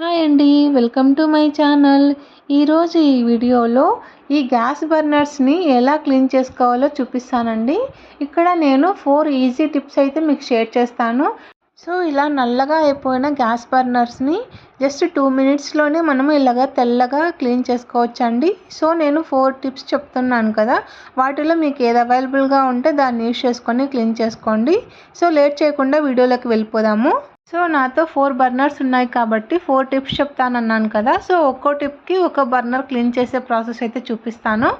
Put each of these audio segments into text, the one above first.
Hi అండి welcome to my channel. ఈరోజు ఈ వీడియోలో ఈ గ్యాస్ బర్నర్స్ని ఎలా క్లీన్ చేసుకోవాలో చూపిస్తానండి. ఇక్కడ నేను ఫోర్ ఈజీ టిప్స్ అయితే మీకు షేర్ చేస్తాను. సో ఇలా నల్లగా అయిపోయిన గ్యాస్ బర్నర్స్ని జస్ట్ టూ మినిట్స్లోనే మనం ఇలాగా తెల్లగా క్లీన్ చేసుకోవచ్చండి. సో నేను ఫోర్ టిప్స్ చెప్తున్నాను కదా వాటిలో మీకు ఏది అవైలబుల్గా ఉంటే దాన్ని యూజ్ చేసుకొని క్లీన్ చేసుకోండి. సో లేట్ చేయకుండా వీడియోలోకి వెళ్ళిపోదాము. సో నాతో ఫోర్ బర్నర్స్ ఉన్నాయి కాబట్టి ఫోర్ టిప్స్ చెప్తానన్నాను కదా. సో ఒక్కో టిప్కి ఒక బర్నర్ క్లీన్ చేసే ప్రాసెస్ అయితే చూపిస్తాను.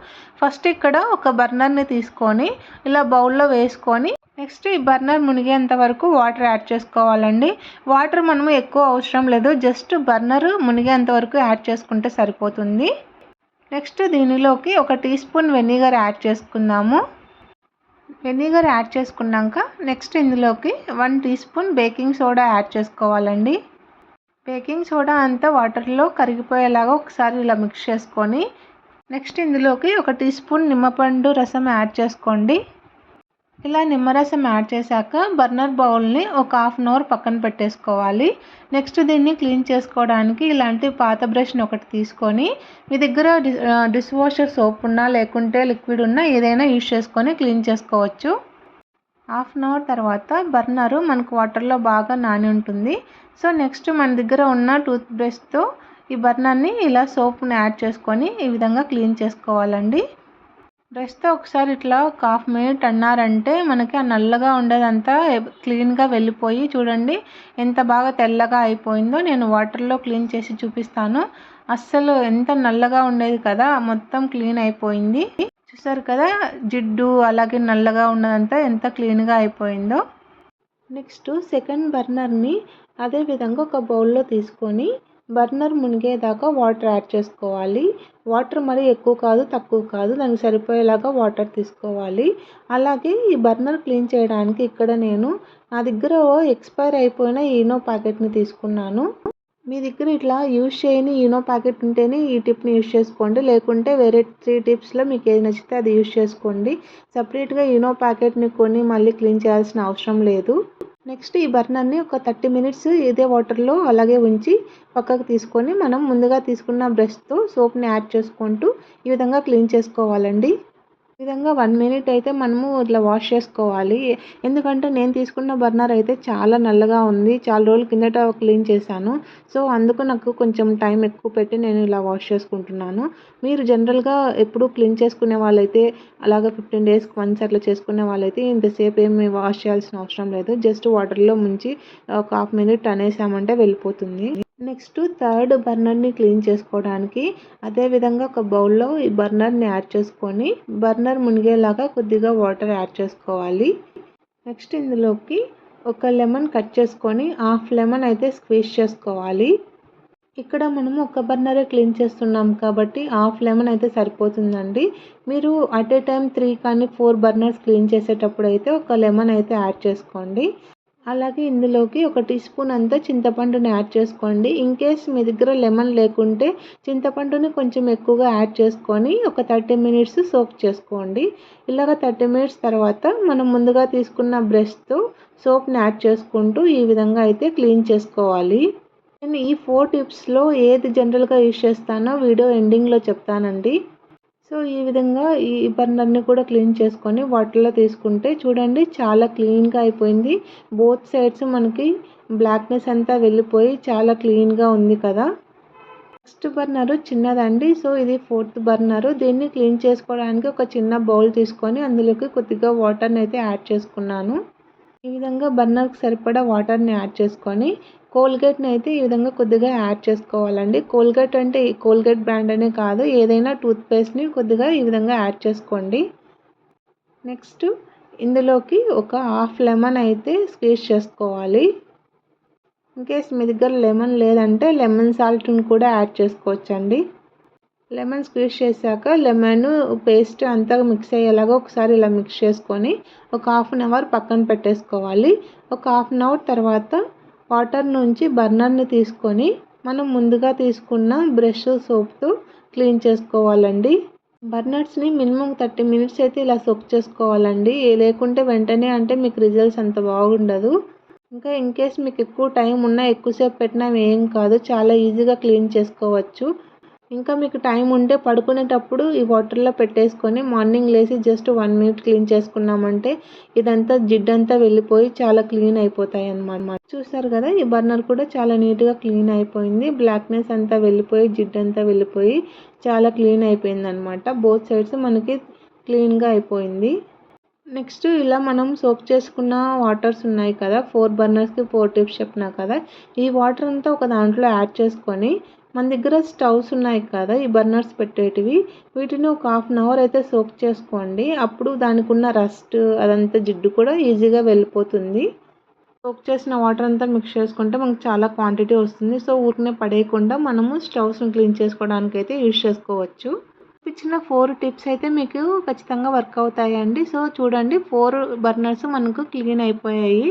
ఫస్ట్ ఇక్కడ ఒక బర్నర్ని తీసుకొని ఇలా బౌల్లో వేసుకొని నెక్స్ట్ ఈ బర్నర్ మునిగేంత వరకు వాటర్ యాడ్ చేసుకోవాలండి. వాటర్ మనము ఎక్కువ అవసరం లేదు. జస్ట్ బర్నర్ మునిగేంత వరకు యాడ్ చేసుకుంటే సరిపోతుంది. నెక్స్ట్ దీనిలోకి ఒక టీ స్పూన్ వెనిగర్ యాడ్ చేసుకుందాము. వెనిగర్ యాడ్ చేసుకున్నాక నెక్స్ట్ ఇందులోకి one teaspoon baking soda add చేసుకోవాలండి. బేకింగ్ సోడా అంతా వాటర్లో కరిగిపోయేలాగా ఒకసారి ఇలా మిక్స్ చేసుకొని నెక్స్ట్ ఇందులోకి ఒక టీ స్పూన్ నిమ్మపండు రసం యాడ్ చేసుకోండి. ఇలా నిమ్మరసం యాడ్ చేశాక బర్నర్ బౌల్ని ఒక హాఫ్ అన్ అవర్ పక్కన పెట్టేసుకోవాలి. నెక్స్ట్ దీన్ని క్లీన్ చేసుకోవడానికి ఇలాంటి పాత బ్రష్ని ఒకటి తీసుకొని మీ దగ్గర డిష్ వాషర్ సోప్ ఉన్నా లేకుంటే లిక్విడ్ ఉన్నా ఏదైనా యూజ్ చేసుకొని క్లీన్ చేసుకోవచ్చు. హాఫ్ అన్ అవర్ తర్వాత బర్నరు మనకు వాటర్లో బాగా నాని ఉంటుంది. సో నెక్స్ట్ మన దగ్గర ఉన్న టూత్ బ్రష్తో ఈ బర్నర్ని ఇలా సోప్ని యాడ్ చేసుకొని ఈ విధంగా క్లీన్ చేసుకోవాలండి. బ్రష్తో ఒకసారి ఇట్లా ఒక హాఫ్ మినిట్ అన్నారంటే మనకి ఆ నల్లగా ఉండేదంతా క్లీన్గా వెళ్ళిపోయి చూడండి ఎంత బాగా తెల్లగా అయిపోయిందో నేను వాటర్లో క్లీన్ చేసి చూపిస్తాను. అస్సలు ఎంత నల్లగా ఉండేది కదా మొత్తం క్లీన్ అయిపోయింది. చూసారు కదా జిడ్డు అలాగే నల్లగా ఉన్నదంతా ఎంత క్లీన్గా అయిపోయిందో. నెక్స్ట్ సెకండ్ బర్నర్ని అదే విధంగా ఒక బౌల్లో తీసుకొని బర్నర్ మునిగేదాకా వాటర్ యాడ్ చేసుకోవాలి. వాటర్ మరీ ఎక్కువ కాదు తక్కువ కాదు. దానికి సరిపోయేలాగా వాటర్ తీసుకోవాలి. అలాగే ఈ బర్నర్ క్లీన్ చేయడానికి ఇక్కడ నేను నా దగ్గర ఎక్స్పైర్ అయిపోయిన ఈనో ప్యాకెట్ని తీసుకున్నాను. మీ దగ్గర ఇట్లా యూజ్ చేయని ఈనో ప్యాకెట్ ఉంటేనే ఈ టిప్ని యూజ్ చేసుకోండి. లేకుంటే వేరే త్రీ టిప్స్లో మీకు ఏది నచ్చితే అది యూజ్ చేసుకోండి. సపరేట్గా ఈనో ప్యాకెట్ని కొని మళ్ళీ క్లీన్ చేయాల్సిన అవసరం లేదు. నెక్స్ట్ ఈ బర్నర్ని ఒక థర్టీ మినిట్స్ ఇదే వాటర్లో అలాగే ఉంచి పక్కకు తీసుకొని మనం ముందుగా తీసుకున్న బ్రష్తో సోప్ని యాడ్ చేసుకుంటూ ఈ విధంగా క్లీన్ చేసుకోవాలండి. విధంగా వన్ మినిట్ అయితే మనము ఇట్లా వాష్ చేసుకోవాలి. ఎందుకంటే నేను తీసుకున్న బర్నర్ అయితే చాలా నల్లగా ఉంది. చాలా రోజుల కిందట క్లీన్ చేశాను. సో అందుకు నాకు కొంచెం టైం ఎక్కువ పెట్టి నేను ఇలా వాష్ చేసుకుంటున్నాను. మీరు జనరల్గా ఎప్పుడు క్లీన్ చేసుకునే వాళ్ళైతే అలాగే ఫిఫ్టీన్ డేస్కి వన్స్ అట్లా చేసుకునే వాళ్ళైతే ఇంతసేపు ఏమి వాష్ చేయాల్సిన అవసరం లేదు. జస్ట్ వాటర్లో ముంచి ఒక హాఫ్ మినిట్ అనేసామంటే వెళ్ళిపోతుంది. నెక్స్ట్ థర్డ్ బర్నర్ని క్లీన్ చేసుకోవడానికి అదేవిధంగా ఒక బౌల్లో ఈ బర్నర్ని యాడ్ చేసుకొని బర్నర్ మునిగేలాగా కొద్దిగా వాటర్ యాడ్ చేసుకోవాలి. నెక్స్ట్ ఇందులోకి ఒక లెమన్ కట్ చేసుకొని హాఫ్ లెమన్ అయితే స్క్వీజ్ చేసుకోవాలి. ఇక్కడ మనము ఒక బర్నరే క్లీన్ చేస్తున్నాం కాబట్టి హాఫ్ లెమన్ అయితే సరిపోతుందండి. మీరు అట్ ఏ టైం త్రీ కానీ ఫోర్ బర్నర్స్ క్లీన్ చేసేటప్పుడు అయితే ఒక లెమన్ అయితే యాడ్ చేసుకోండి. అలాగే ఇందులోకి ఒక టీ స్పూన్ అంతా చింతపండుని యాడ్ చేసుకోండి. ఇన్ కేస్ మీ దగ్గర లెమన్ లేకుంటే చింతపండుని కొంచెం ఎక్కువగా యాడ్ చేసుకొని ఒక థర్టీ మినిట్స్ సోక్ చేసుకోండి. ఇలాగ థర్టీ మినిట్స్ తర్వాత మనం ముందుగా తీసుకున్న బ్రష్తో సోప్ని యాడ్ చేసుకుంటూ ఈ విధంగా అయితే క్లీన్ చేసుకోవాలి. నేను ఈ ఫోర్ టిప్స్లో ఏది జనరల్గా యూజ్ చేస్తానో వీడియో ఎండింగ్లో చెప్తానండి. సో ఈ విధంగా ఈ బర్నర్ని కూడా క్లీన్ చేసుకొని వాటర్లో తీసుకుంటే చూడండి చాలా క్లీన్గా అయిపోయింది. బోత్ సైడ్స్ మనకి బ్లాక్నెస్ అంతా వెళ్ళిపోయి చాలా క్లీన్గా ఉంది కదా. నెక్స్ట్ బర్నరు చిన్నదండి. సో ఇది ఫోర్త్ బర్నరు. దీన్ని క్లీన్ చేసుకోవడానికి ఒక చిన్న బౌల్ తీసుకొని అందులోకి కొద్దిగా వాటర్ని అయితే యాడ్ చేసుకున్నాను. ఈ విధంగా బర్నర్కి సరిపడా వాటర్ని యాడ్ చేసుకొని కోల్గేట్ని అయితే ఈ విధంగా కొద్దిగా యాడ్ చేసుకోవాలండి. కోల్గేట్ అంటే కోల్గేట్ బ్రాండ్ అనే కాదు. ఏదైనా టూత్పేస్ట్ని కొద్దిగా ఈ విధంగా యాడ్ చేసుకోండి. నెక్స్ట్ ఇందులోకి ఒక హాఫ్ లెమన్ అయితే స్క్వీజ్ చేసుకోవాలి. ఇన్కేస్ మీ దగ్గర లెమన్ లేదంటే లెమన్ సాల్ట్ని కూడా యాడ్ చేసుకోవచ్చండి. లెమన్ స్క్వీజ్ చేశాక లెమన్ పేస్ట్ అంతా మిక్స్ అయ్యేలాగా ఒకసారి ఇలా మిక్స్ చేసుకొని ఒక హాఫ్ అన్ అవర్ పక్కన పెట్టేసుకోవాలి. ఒక హాఫ్ అన్ అవర్ తర్వాత వాటర్ నుంచి బర్నర్ని తీసుకొని మనం ముందుగా తీసుకున్న బ్రష్ సోప్తో క్లీన్ చేసుకోవాలండి. బర్నర్స్ని మినిమం థర్టీ మినిట్స్ అయితే ఇలా సోప్ చేసుకోవాలండి. లేకుంటే వెంటనే అంటే మీకు రిజల్ట్స్ అంత బాగుండదు. ఇంకా ఇన్ కేస్ మీకు ఎక్కువ టైం ఉన్నా ఎక్కువసేపు పెట్టినా ఏం కాదు. చాలా ఈజీగా క్లీన్ చేసుకోవచ్చు. ఇంకా మీకు టైం ఉంటే పడుకునేటప్పుడు ఈ వాటర్లో పెట్టేసుకొని మార్నింగ్ లేచి జస్ట్ వన్ మినిట్ క్లీన్ చేసుకున్నామంటే ఇదంతా జిడ్డంతా వెళ్ళిపోయి చాలా క్లీన్ అయిపోతాయి అన్నమాట చూసారు కదా ఈ బర్నర్ కూడా చాలా నీట్గా క్లీన్ అయిపోయింది. బ్లాక్నెస్ అంతా వెళ్ళిపోయి జిడ్డంతా వెళ్ళిపోయి చాలా క్లీన్ అయిపోయింది అనమాట బోత్ సైడ్స్ మనకి క్లీన్గా అయిపోయింది. నెక్స్ట్ ఇలా మనం సోప్ చేసుకున్న వాటర్స్ ఉన్నాయి కదా ఫోర్ బర్నర్స్కి ఫోర్ టిప్స్ చెప్పినా కదా ఈ వాటర్ అంతా ఒక దాంట్లో యాడ్ చేసుకొని మన దగ్గర స్టవ్స్ ఉన్నాయి కదా ఈ బర్నర్స్ పెట్టేటివి. వీటిని ఒక హాఫ్ అన్ అవర్ అయితే సోప్ చేసుకోండి. అప్పుడు దానికి ఉన్న రస్ట్ అదంతా జిడ్డు కూడా ఈజీగా వెళ్ళిపోతుంది. సోక్ చేసిన వాటర్ అంతా మిక్స్ చేసుకుంటే మనకు చాలా క్వాంటిటీ వస్తుంది. సో ఊరికనే పడేయకుండా మనము స్టవ్స్ని క్లీన్ చేసుకోవడానికి అయితే యూజ్ చేసుకోవచ్చు. ఇచ్చిన ఫోర్ టిప్స్ అయితే మీకు ఖచ్చితంగా వర్క్ అవుతాయండి. సో చూడండి ఫోర్ బర్నర్స్ మనకు క్లీన్ అయిపోయాయి.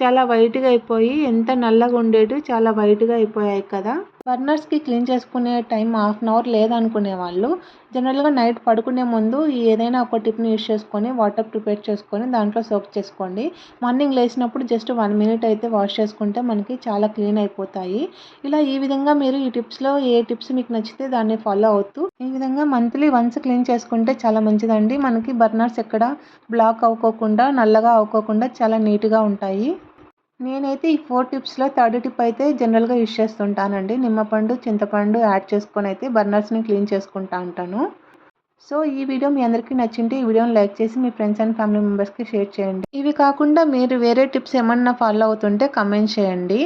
చాలా వైట్గా అయిపోయి ఎంత నల్లగా ఉండేవి చాలా వైట్గా అయిపోయాయి కదా. బర్నర్స్కి క్లీన్ చేసుకునే టైం హాఫ్ అన్ అవర్ లేదనుకునే వాళ్ళు జనరల్గా నైట్ పడుకునే ముందు ఏదైనా ఒక టిప్ని యూస్ చేసుకొని వాటర్ ప్రిపేర్ చేసుకొని దాంట్లో సోప్ చేసుకోండి. మార్నింగ్ లేచినప్పుడు జస్ట్ వన్ మినిట్ అయితే వాష్ చేసుకుంటే మనకి చాలా క్లీన్ అయిపోతాయి. ఇలా ఈ విధంగా మీరు ఈ టిప్స్లో ఏ టిప్స్ మీకు నచ్చితే దాన్ని ఫాలో అవుతూ ఈ విధంగా మంత్లీ వన్స్ క్లీన్ చేసుకుంటే చాలా మంచిదండి. మనకి బర్నర్స్ ఎక్కడ బ్లాక్ అవ్వకోకుండా నల్లగా అవ్వకోకుండా చాలా నీట్గా ఉంటాయి. నేనైతే ఈ ఫోర్ టిప్స్లో థర్డ్ టిప్ అయితే జనరల్గా యూస్ చేస్తుంటానండి. నిమ్మపండు చింతపండు యాడ్ చేసుకొని అయితే బర్నర్స్ని క్లీన్ చేసుకుంటా ఉంటాను. సో ఈ వీడియో మీ అందరికీ నచ్చింటే ఈ వీడియోని లైక్ చేసి మీ ఫ్రెండ్స్ అండ్ ఫ్యామిలీ మెంబర్స్కి షేర్ చేయండి. ఇవి కాకుండా మీరు వేరే టిప్స్ ఏమన్నా ఫాలో అవుతుంటే కమెంట్ చేయండి.